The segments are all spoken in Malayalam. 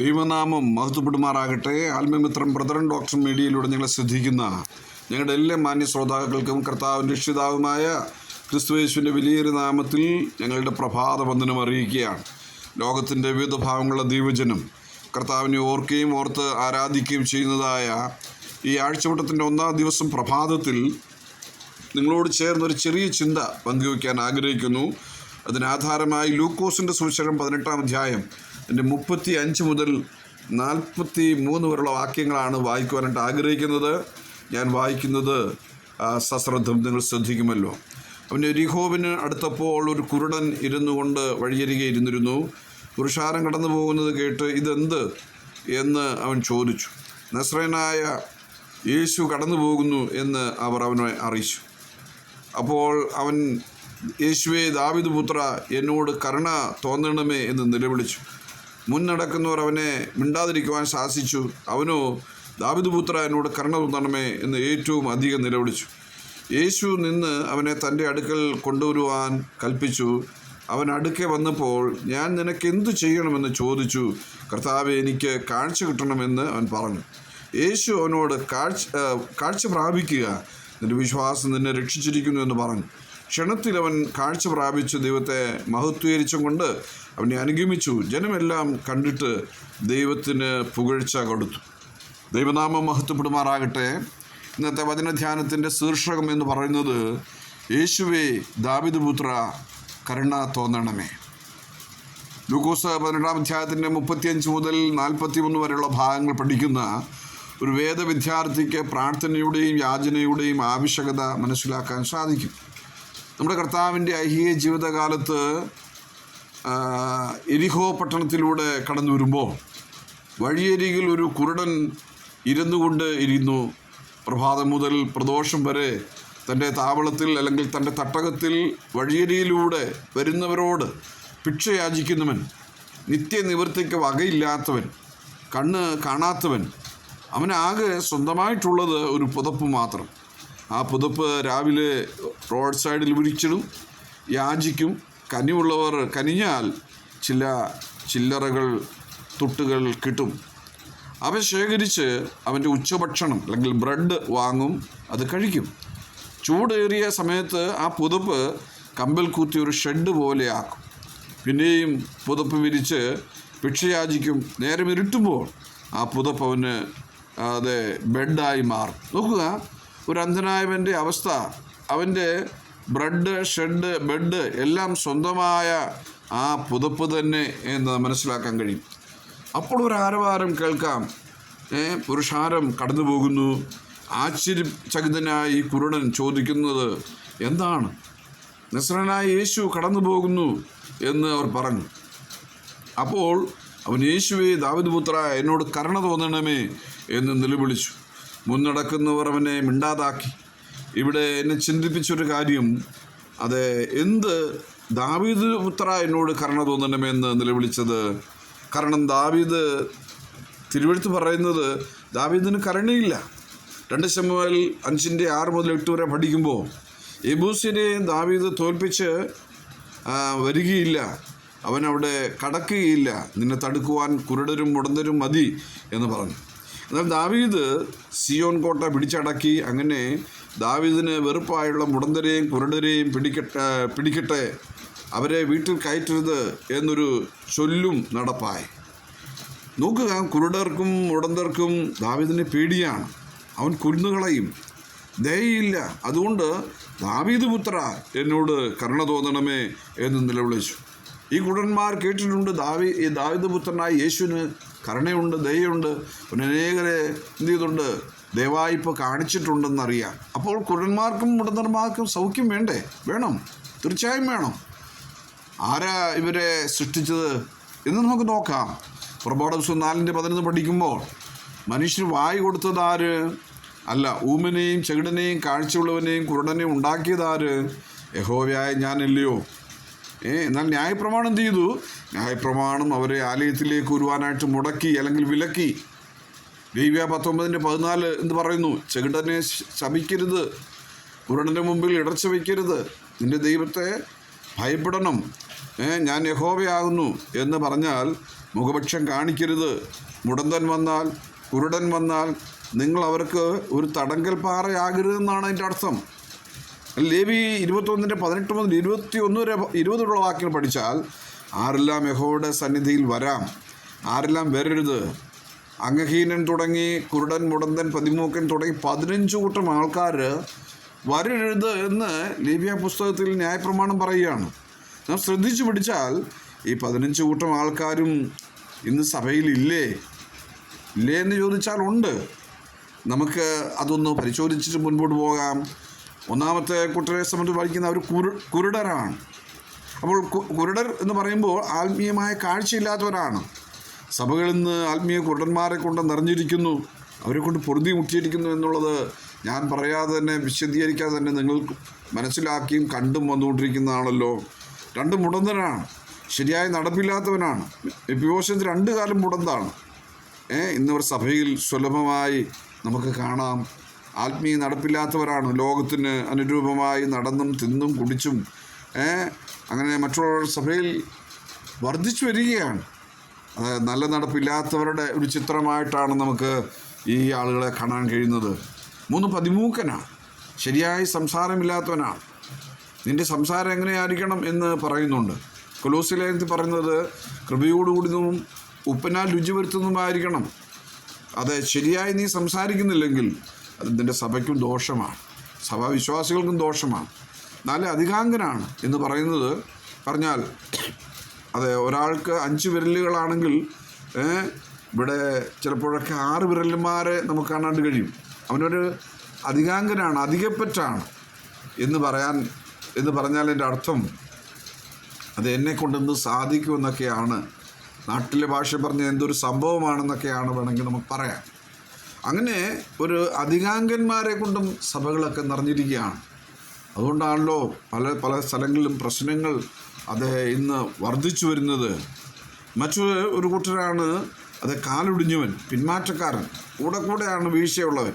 ദൈവനാമം മഹത്വപ്പെടുമാറാകട്ടെ. ആത്മമിത്രം ബ്രദറൻ ഡോക്ടർ മീഡിയയിലൂടെ ഞങ്ങളെ ശ്രദ്ധിക്കുന്ന ഞങ്ങളുടെ എല്ലാ മാന്യ ശ്രോതാക്കൾക്കും കർത്താവിന്റെ രക്ഷിതാവുമായ ക്രിസ്തുവേശുവിന്റെ വലിയൊരു നാമത്തിൽ ഞങ്ങളുടെ പ്രഭാത വന്ദനം അറിയിക്കുകയാണ്. ലോകത്തിന്റെ വിവിധ ഭാഗങ്ങളുള്ള ദൈവജനം കർത്താവിനെ ഓർക്കുകയും ഓർത്ത് ആരാധിക്കുകയും ചെയ്യുന്നതായ ഈ ആഴ്ചവട്ടത്തിന്റെ ഒന്നാം ദിവസം പ്രഭാതത്തിൽ നിങ്ങളോട് ചേർന്ന് ഒരു ചെറിയ ചിന്ത പങ്കുവയ്ക്കാൻ ആഗ്രഹിക്കുന്നു. അതിനാധാരമായി ലൂക്കോസിന്റെ സുവിശേഷം പതിനെട്ടാം അധ്യായം എന്റെ മുപ്പത്തി അഞ്ച് മുതൽ നാൽപ്പത്തി മൂന്ന് വരെയുള്ള വാക്യങ്ങളാണ് വായിക്കുവാനായിട്ട് ആഗ്രഹിക്കുന്നത്. ഞാൻ വായിക്കുന്നത് സശ്രദ്ധം നിങ്ങൾ ശ്രദ്ധിക്കുമല്ലോ. അവന് രിഹോവിന് അടുത്തപ്പോൾ ഒരു കുരുടൻ ഇരുന്നു കൊണ്ട് വഴിയരികെ ഇരുന്നിരുന്നു. പുരുഷാരം കടന്നു പോകുന്നത് കേട്ട് ഇതെന്ത് എന്ന് അവൻ ചോദിച്ചു. നസ്രനായ യേശു കടന്നു പോകുന്നു എന്ന് അവർ അവനെ അറിയിച്ചു. അപ്പോൾ അവൻ യേശുവേ ദാവിദ് പുത്ര എന്നോട് കരുണ തോന്നണമേ എന്ന് നിലവിളിച്ചു. മുന്നടക്കുന്നവർ അവനെ മിണ്ടാതിരിക്കുവാൻ ശാസിച്ചു അവനോ ദാവിദ് പുത്ര എന്നോട് കരുണ തോന്നണമേ എന്ന് ഏറ്റവും അധികം നിലവിളിച്ചു. യേശു നിന്ന് അവനെ തന്റെ അടുക്കൽ കൊണ്ടുവരുവാൻ കൽപ്പിച്ചു. അവൻ അടുക്കെ വന്നപ്പോൾ ഞാൻ നിനക്ക് എന്തു ചെയ്യണമെന്ന് ചോദിച്ചു. കർത്താവെ എനിക്ക് കാഴ്ച കിട്ടണമെന്ന് അവൻ പറഞ്ഞു. യേശു അവനോട് കാഴ്ച കാഴ്ച പ്രാപിക്കുക. നിന്റെ വിശ്വാസം നിന്നെ രക്ഷിച്ചിരിക്കുന്നു എന്ന് പറഞ്ഞു. ക്ഷണത്തിൽ അവൻ കാഴ്ച പ്രാപിച്ച് ദൈവത്തെ മഹത്വീകരിച്ചും കൊണ്ട് അവനെ അനുഗമിച്ചു. ജനമെല്ലാം കണ്ടിട്ട് ദൈവത്തിന് പുകഴ്ച കൊടുത്തു. ദൈവനാമം മഹത്വപ്പെടുമാറാകട്ടെ. ഇന്നത്തെ വചനധ്യാനത്തിന്റെ ശീർഷകം എന്ന് പറയുന്നത് യേശുവേ ദാവിദുപുത്ര കരുണ തോന്നണമേ. ലൂക്കോസ് പതിനെട്ടാം അധ്യായത്തിന്റെ മുപ്പത്തിയഞ്ച് മുതൽ നാൽപ്പത്തി മൂന്ന് വരെയുള്ള ഭാഗങ്ങൾ പഠിക്കുന്ന ഒരു വേദ വിദ്യാർത്ഥിക്ക് പ്രാർത്ഥനയുടെയും യാചനയുടെയും ആവശ്യകത മനസ്സിലാക്കാൻ സാധിക്കും. നമ്മുടെ കർത്താവിന്റെ ഐഹിക ജീവിതകാലത്ത് എരിഹോ പട്ടണത്തിലൂടെ കടന്നു വരുമ്പോൾ വഴിയരികിൽ ഒരു കുരുടൻ ഇരുന്നുകൊണ്ട് ഇരുന്നു പ്രഭാതം മുതൽ പ്രദോഷം വരെ തന്റെ താവളത്തിൽ അല്ലെങ്കിൽ തന്റെ തട്ടകത്തിൽ വഴിയരിയിലൂടെ വരുന്നവരോട് ഭിക്ഷ യാചിക്കുന്നവൻ നിത്യനിവൃത്തിക്ക് വകയില്ലാത്തവൻ കണ്ണ് കാണാത്തവൻ അവനാകെ സ്വന്തമായിട്ടുള്ളത് ഒരു പുതപ്പ് മാത്രം. ആ പുതപ്പ് രാവിലെ റോഡ് സൈഡിൽ വിരിച്ചിടും യാചിക്കും കനിവുള്ളവർ കനിഞ്ഞാൽ ചില ചില്ലറകൾ തുട്ടുകൾ കിട്ടും. അവ ശേഖരിച്ച് അവന്റെ ഉച്ചഭക്ഷണം അല്ലെങ്കിൽ ബ്രെഡ് വാങ്ങും അത് കഴിക്കും. ചൂടേറിയ സമയത്ത് ആ പുതപ്പ് കമ്പിൽ കൂത്തി ഒരു ഷെഡ് പോലെയാക്കും പിന്നെയും പുതപ്പ് വിരിച്ച് ഭിക്ഷയാചിക്കും. നേരം ഇരുട്ടുമ്പോൾ ആ പുതപ്പ് അവന് അതെ ബെഡായി മാറും. നോക്കുക ഒരു അന്ധനായവന്റെ അവസ്ഥ അവന്റെ ബ്രെഡ് ഷെഡ് ബെഡ് എല്ലാം സ്വന്തമായ ആ പുതപ്പ് തന്നെ എന്ന് മനസ്സിലാക്കാൻ കഴിയും. അപ്പോൾ ഒരു ആരവാരം കേൾക്കാം. പുരുഷാരം കടന്നു പോകുന്നു. ആശ്ചര്യചകിതനായി കുരുടൻ ചോദിക്കുന്നത് എന്താണ്? നിസ്രനായ യേശു കടന്നു പോകുന്നു എന്ന് അവർ പറഞ്ഞു. അപ്പോൾ അവൻ യേശുവെ ദാവിദ് പുത്ര എന്നോട് കരുണ തോന്നണമേ എന്ന് നിലവിളിച്ചു. മുന്നടക്കുന്നവർ അവനെ മിണ്ടാതാക്കി. ഇവിടെ എന്നെ ചിന്തിപ്പിച്ചൊരു കാര്യം. അത് എന്ത് ദാവീദ് പുത്ര എന്നോട് കരുണ തോന്നണമെന്ന് നിലവിളിച്ചത്? കാരണം ദാവീദ് തിരുവഴുത്ത് പറയുന്നത് ദാവീദിന് കരുണയില്ല. രണ്ട് ശമുവേൽ അഞ്ചിന്റെ ആറ് മുതൽ എട്ട് വരെ പഠിക്കുമ്പോൾ എബൂസിനെ ദാവീദ് തോൽപ്പിച്ച് വരികയില്ല. അവൻ അവിടെ കടക്കുകയില്ല. നിന്നെ തടുക്കുവാൻ കുരുടരും മുടന്തരും മതി എന്ന് പറഞ്ഞു. എന്നാൽ ദാവീദ് സിയോൻ കോട്ട പിടിച്ചടക്കി അങ്ങനെ ദാവീദിന് വെറുപ്പായുള്ള മുടന്തരെയും കുരുടരെയും പിടിക്കട്ടെ പിടിക്കട്ടെ. അവരെ വീട്ടിൽ കയറ്റരുത് എന്നൊരു ചൊല്ലും നടപ്പായി. നോക്കുക കുരുടർക്കും മുടന്തർക്കും ദാവീദിനെ പേടിയാണ്. അവൻ കുരുന്നുകളയും ദയയില്ല. അതുകൊണ്ട് ദാവീദ് പുത്ര എന്നോട് കരുണ തോന്നണമേ എന്ന് നിലവിളിച്ചു. ഈ കുടന്മാർ കേട്ടിട്ടുണ്ട് ദാവി ഈ ദാവീദ് പുത്രനായ യേശുവിന് കരുണയുണ്ട് ദയുണ്ട് അവൻ അനേകരെ എന്ത് ചെയ്തിട്ടുണ്ട് ഇപ്പോൾ കാണിച്ചിട്ടുണ്ടെന്നറിയാം. അപ്പോൾ കുരന്മാർക്കും മുടന്തന്മാർക്കും സൗഖ്യം വേണ്ടേ? വേണം. തീർച്ചയായും വേണം. ആരാ ഇവരെ സൃഷ്ടിച്ചത്? എന്ന് നമുക്ക് നോക്കാം. പുറപ്പാട് ദിവസം നാലിന്റെ പതിനൊന്ന് പഠിക്കുമ്പോൾ മനുഷ്യന് വായി കൊടുത്തത് ആര്? അല്ല ഊമനെയും ചെകിടനെയും കാഴ്ചയുള്ളവനെയും കുരുടനെയും ഉണ്ടാക്കിയത് ആര്? യഹോവയായ ഞാനല്ലയോ? ഏ എന്നാൽ ന്യായപ്രമാണം ചെയ്തു? ന്യായപ്രമാണം അവരെ ആലയത്തിലേക്ക് വരുവാനായിട്ട് മുടക്കി അല്ലെങ്കിൽ വിലക്കി. ലേവ്യ പത്തൊമ്പതിന്റെ പതിനാല് എന്ന് പറയുന്നു. ചെകിടനെ ശമിക്കരുത്. കുരുടന്റെ മുമ്പിൽ ഇടർച്ച വയ്ക്കരുത്. നിന്റെ ദൈവത്തെ ഭയപ്പെടണം. ഞാൻ യഹോവയാകുന്നു എന്ന് പറഞ്ഞാൽ മുഖപക്ഷം കാണിക്കരുത്. മുടന്തൻ വന്നാൽ കുരുടൻ വന്നാൽ നിങ്ങൾ അവർക്ക് ഒരു തടങ്കൽ പാറയാകരുതെന്നാണ് അതിന്റെ അർത്ഥം. ലേവി ഇരുപത്തൊന്നിന്റെ പതിനെട്ട് മുതൽ ഇരുപത്തി ഒന്ന് വരെ ഇരുപതുള്ള വാക്കിൽ പഠിച്ചാൽ ആരെല്ലാം യഹോയുടെ സന്നിധിയിൽ വരാം ആരെല്ലാം വരരുത്. അംഗഹീനൻ തുടങ്ങി കുരുടൻ മുടന്തൻ പതിമൂക്കൻ തുടങ്ങി പതിനഞ്ച് കൂട്ടം ആൾക്കാർ വരരുത് എന്ന് ലീബിയ പുസ്തകത്തിൽ ന്യായപ്രമാണം പറയുകയാണ്. നാം ശ്രദ്ധിച്ചു പിടിച്ചാൽ ഈ പതിനഞ്ച് കൂട്ടം ആൾക്കാരും ഇന്ന് സഭയിലില്ലേ? ഇല്ലേ എന്ന് ചോദിച്ചാൽ ഉണ്ട്. നമുക്ക് അതൊന്ന് പരിശോധിച്ചിട്ട് മുൻപോട്ട് പോകാം. ഒന്നാമത്തെ കുട്ടരെ സംബന്ധിച്ച് പഠിക്കുന്ന അവർ കുരു കുരുടരാണ്. അപ്പോൾ കുരുടർ എന്ന് പറയുമ്പോൾ ആത്മീയമായ കാഴ്ചയില്ലാത്തവരാണ്. സഭകളിൽ നിന്ന് ആത്മീയ കുരുടന്മാരെ കൊണ്ട് നിറഞ്ഞിരിക്കുന്നു. അവരെ കൊണ്ട് പൊറുതി മുട്ടിയിരിക്കുന്നു എന്നുള്ളത് ഞാൻ പറയാതെ തന്നെ വിശദീകരിക്കാതെ തന്നെ നിങ്ങൾ മനസ്സിലാക്കിയും കണ്ടും വന്നുകൊണ്ടിരിക്കുന്നതാണല്ലോ. രണ്ടും മുടന്തനാണ്. ശരിയായി നടപ്പില്ലാത്തവനാണ്. എപ്പിയോശത്ത് രണ്ട് കാലം മുടന്താണ്. ഏ ഇന്നിവർ സഭയിൽ സുലഭമായി നമുക്ക് കാണാം. ആത്മീയ നടപ്പില്ലാത്തവരാണ്. ലോകത്തിന് അനുരൂപമായി നടന്നും തിന്നും കുടിച്ചും അങ്ങനെ മറ്റുള്ളവരുടെ സഭയിൽ വർദ്ധിച്ചു വരികയാണ്. നല്ല നടപ്പില്ലാത്തവരുടെ ഒരു ചിത്രമായിട്ടാണ് നമുക്ക് ഈ ആളുകളെ കാണാൻ കഴിയുന്നത്. മൂന്ന് പതിമൂക്കനാണ്. ശരിയായി സംസാരമില്ലാത്തവനാണ്. നിന്റെ സംസാരം എങ്ങനെയായിരിക്കണം എന്ന് പറയുന്നുണ്ട്. കൊലോസിലേനത്തിൽ പറയുന്നത് കൃപയോടുകൂടിയതും ഉപ്പിനാൽ രുചി വരുത്തുന്നതുമായിരിക്കണം. അത് ശരിയായി നീ സംസാരിക്കുന്നില്ലെങ്കിൽ അത് നിന്റെ സഭയ്ക്കും ദോഷമാണ്. സഭാവിശ്വാസികൾക്കും ദോഷമാണ്. നല്ല അധികാംഗനാണ് എന്ന് പറയുന്നത് പറഞ്ഞാൽ അതെ ഒരാൾക്ക് അഞ്ച് വിരലുകളാണെങ്കിൽ ഇവിടെ ചിലപ്പോഴൊക്കെ ആറ് വിരലന്മാരെ നമുക്ക് കാണാണ്ട് കഴിയും. അവനൊരു അധികാംഗനാണ് അധികപ്പറ്റാണ് എന്ന് പറയാൻ എന്ന് പറഞ്ഞാൽ എന്റെ അർത്ഥം അത് എന്നെ കൊണ്ടെന്ന് സാധിക്കുമെന്നൊക്കെയാണ്. നാട്ടിലെ ഭാഷ പറഞ്ഞ എന്തൊരു സംഭവമാണെന്നൊക്കെയാണ് വേണമെങ്കിൽ നമുക്ക് പറയാം. അങ്ങനെ ഒരു അധികാംഗന്മാരെ കൊണ്ടും സഭകളൊക്കെ നിറഞ്ഞിരിക്കുകയാണ്. അതുകൊണ്ടാണല്ലോ പല പല സ്ഥലങ്ങളിലും പ്രശ്നങ്ങൾ അത് ഇന്ന് വർദ്ധിച്ചു വരുന്നത്. മറ്റൊരു ഒരു കൂട്ടരാണ് അത് കാലൊടിഞ്ഞവൻ പിന്മാറ്റക്കാരൻ. കൂടെ കൂടെയാണ് വീഴ്ചയുള്ളവൻ.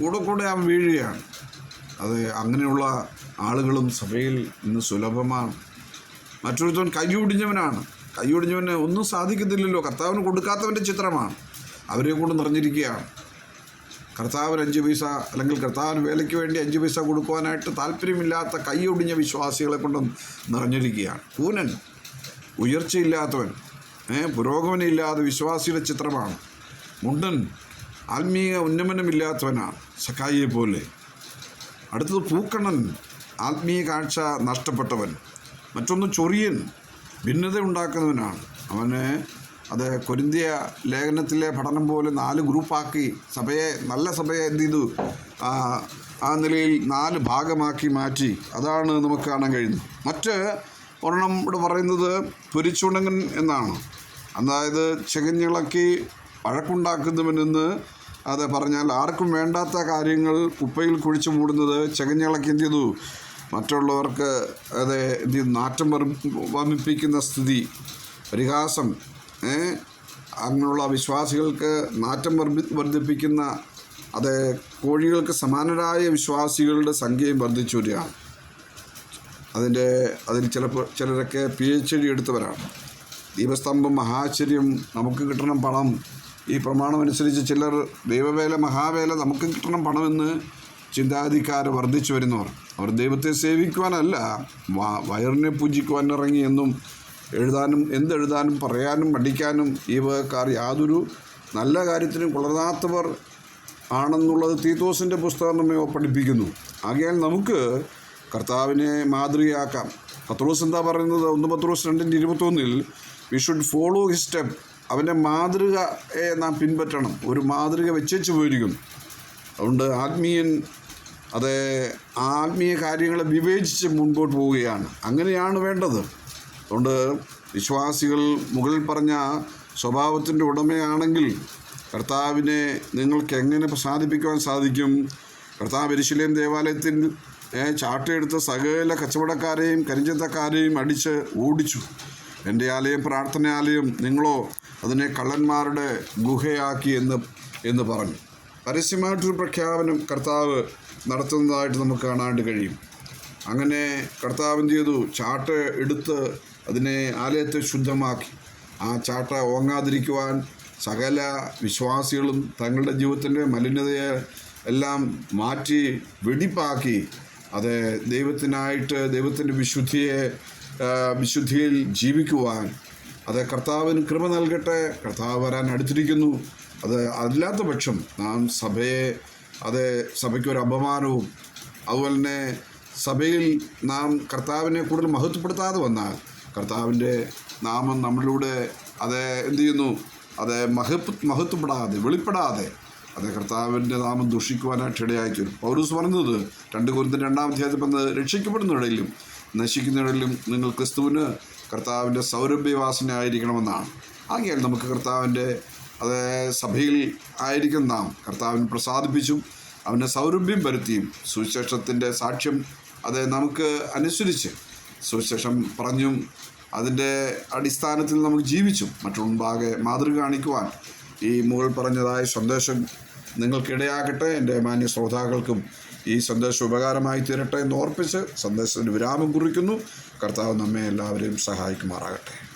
കൂടെ കൂടെ അവൻ വീഴുകയാണ്. അത് അങ്ങനെയുള്ള ആളുകളും സഭയിൽ ഇന്ന് സുലഭമാണ്. മറ്റൊരുത്തവൻ കൈയൊടിഞ്ഞവനാണ് കൈയൊടിഞ്ഞവന് ഒന്നും സാധിക്കത്തില്ലല്ലോ. കർത്താവിന് കൊടുക്കാത്തവന്റെ ചിത്രമാണ്. അവരെ കൊണ്ട് നിറഞ്ഞിരിക്കുകയാണ്. കർത്താവിന് അഞ്ച് പൈസ അല്ലെങ്കിൽ കർത്താവിന് വേലയ്ക്ക് വേണ്ടി അഞ്ച് പൈസ കൊടുക്കുവാനായിട്ട് താല്പര്യമില്ലാത്ത കൈയൊടിഞ്ഞ വിശ്വാസികളെ കൊണ്ടും നിറഞ്ഞിരിക്കുകയാണ്. കൂനൻ ഉയർച്ചയില്ലാത്തവൻ പുരോഗമനമില്ലാതെ വിശ്വാസിയുടെ ചിത്രമാണ്. മുണ്ടൻ ആത്മീയ ഉന്നമനമില്ലാത്തവനാണ് സഖായിയെ പോലെ. അടുത്തത് പൂക്കണ്ണൻ ആത്മീയ കാഴ്ച നഷ്ടപ്പെട്ടവൻ. മറ്റൊന്ന് ചൊറിയൻ ഭിന്നത ഉണ്ടാക്കുന്നവനാണ് അവന് അത് കൊരിന്തിയ ലേഖനത്തിലെ പഠനം പോലെ നാല് ഗ്രൂപ്പാക്കി സഭയെ നല്ല സഭയെ എന്ത് ചെയ്തു? ആ, നിലയിൽ നാല് ഭാഗമാക്കി മാറ്റി. അതാണ് നമുക്ക് കാണാൻ കഴിയുന്നത്. മറ്റ് ഒരെണ്ണം ഇവിടെ പറയുന്നത് പൊരിച്ചുണങ്ങൻ എന്നാണ്. അതായത് ചികഞ്ഞിളക്കി വഴക്കുണ്ടാക്കുന്നവനെന്ന് അത് പറഞ്ഞാൽ ആർക്കും വേണ്ടാത്ത കാര്യങ്ങൾ കുപ്പയിൽ കുഴിച്ചു മൂടുന്നത് ചികഞ്ഞിളക്കി എന്ത് ചെയ്തു? മറ്റുള്ളവർക്ക് അത് എന്ത് നാറ്റം വമിപ്പിക്കുന്ന സ്ഥിതി പരിഹാസം അങ്ങനെയുള്ള വിശ്വാസികൾക്ക് നാറ്റം വർദ്ധിപ്പിക്കുന്ന അത് കോഴികൾക്ക് സമാനരായ വിശ്വാസികളുടെ സംഖ്യയും വർദ്ധിച്ചു വരികയാണ്. അതിന്റെ അതിൽ ചിലപ്പോൾ ചിലരൊക്കെ പി എച്ച് ഡി എടുത്തവരാണ്. ദീപസ്തംഭം മഹാശ്ചര്യം നമുക്ക് കിട്ടണം പണം. ഈ പ്രമാണം അനുസരിച്ച് ചിലർ ദൈവവേല മഹാവേല നമുക്ക് കിട്ടണം പണമെന്ന് ചിന്താധികാരം വർദ്ധിച്ചു വരുന്നവർ. അവർ ദൈവത്തെ സേവിക്കുവാനല്ല വയറിനെ പൂജിക്കുവാൻ ഇറങ്ങി എന്നും എഴുതാനും എന്തെഴുതാനും പറയാനും പഠിക്കാനും ഈ വകക്കാർ യാതൊരു നല്ല കാര്യത്തിനും കുളർന്നാത്തവർ ആണെന്നുള്ളത് തീത്തോസിന്റെ പുസ്തകം നമ്മെ പഠിപ്പിക്കുന്നു. ആകയാൽ നമുക്ക് കർത്താവിനെ മാതൃകയാക്കാം. പത്രോസ് എന്താ പറയുന്നത്? ഒന്ന് പത്രോസ് രണ്ടിന്റെ ഇരുപത്തൊന്നിൽ we should follow his step അവന്റെ മാതൃകയെ നാം പിൻപറ്റണം. ഒരു മാതൃക വെച്ചേച്ച് പോയിരിക്കുന്നു. അതുകൊണ്ട് ആത്മീയൻ അത് ആത്മീയ കാര്യങ്ങളെ വിവേചിച്ച് മുൻപോട്ട് പോവുകയാണ്. അങ്ങനെയാണ് വേണ്ടത്. അതുകൊണ്ട് വിശ്വാസികൾ മുകളിൽ പറഞ്ഞ സ്വഭാവത്തിന്റെ ഉടമയാണെങ്കിൽ കർത്താവിനെ നിങ്ങൾക്ക് എങ്ങനെ പ്രസാദിപ്പിക്കുവാൻ സാധിക്കും? കർത്താവ് എരിശിലേം ദേവാലയത്തിൽ ചാട്ടയെടുത്ത സകല കച്ചവടക്കാരെയും കരിഞ്ചന്തക്കാരെയും അടിച്ച് ഓടിച്ചു. എന്റെ ആലയം പ്രാർത്ഥനാലയം നിങ്ങളോ അതിനെ കള്ളന്മാരുടെ ഗുഹയാക്കി എന്ന് എന്ന് പറഞ്ഞു. പരസ്യമായിട്ടൊരു പ്രഖ്യാപനം കർത്താവ് നടത്തുന്നതായിട്ട് നമുക്ക് കാണാണ്ട് കഴിയും. അങ്ങനെ കർത്താവ് എന്ത് ചെയ്തു? ചാട്ട എടുത്ത് അതിനെ ആലയത്തെ ശുദ്ധമാക്കി. ആ ചാട്ട ഓങ്ങാതിരിക്കുവാൻ സകല വിശ്വാസികളും തങ്ങളുടെ ജീവിതത്തിന്റെ മലിനതയെ എല്ലാം മാറ്റി വെടിപ്പാക്കി. അത് ദൈവത്തിനായിട്ട് ദൈവത്തിന്റെ വിശുദ്ധിയെ വിശുദ്ധിയിൽ ജീവിക്കുവാൻ. അത് കർത്താവിന് കൃപ നൽകട്ടെ. കർത്താവ് വരാൻ അടുത്തിരിക്കുന്നു. അത് അല്ലാത്ത പക്ഷം നാം സഭയെ അത് സഭയ്ക്കൊരു അപമാനവും അതുപോലെ തന്നെ സഭയിൽ നാം കർത്താവിനെ കൂടുതൽ മഹത്വപ്പെടുത്താതെ വന്നാൽ കർത്താവിന്റെ നാമം നമ്മളിലൂടെ അത് എന്ത് ചെയ്യുന്നു? അത് മഹത്വ മഹത്വപ്പെടാതെ വെളിപ്പെടാതെ അത് കർത്താവിന്റെ നാമം ദുഷിക്കുവാനായിട്ട് ഇടയാക്കി. വരും പൗരൂസ് പറഞ്ഞത് രണ്ട് കുരുത്തിന് രണ്ടാം അധ്യായത്തിൽ പറഞ്ഞത് രക്ഷിക്കപ്പെടുന്നവരിലും നശിക്കുന്നവരിലും നിങ്ങൾ ക്രിസ്തുവിന് കർത്താവിന്റെ സൗരഭ്യവാസന ആയിരിക്കണമെന്നാണ്. ആകിയാൽ നമുക്ക് കർത്താവിന്റെ അത് സഭയിൽ ആയിരിക്കും നാം. കർത്താവിനെ പ്രസാദിപ്പിച്ചും അവനെ സൗരഭ്യം വരുത്തിയും സുവിശേഷത്തിന്റെ സാക്ഷ്യം അത് നമുക്ക് അനുസരിച്ച് സുവിശേഷം പറഞ്ഞും അതിന്റെ അടിസ്ഥാനത്തിൽ നമുക്ക് ജീവിച്ചും മറ്റുമുമ്പാകെ മാതൃക കാണിക്കുവാൻ ഈ മുകൾ പറഞ്ഞതായ സന്ദേശം നിങ്ങൾക്കിടയാകട്ടെ. എന്റെ മാന്യ ശ്രോതാക്കൾക്കും ഈ സന്ദേശം ഉപകാരമായി തീരട്ടെ എന്ന് ഓർപ്പിച്ച് സന്ദേശത്തിന് വിരാമം കുറിക്കുന്നു. കർത്താവ് നമ്മെ എല്ലാവരെയും സഹായിക്കുമാറാകട്ടെ.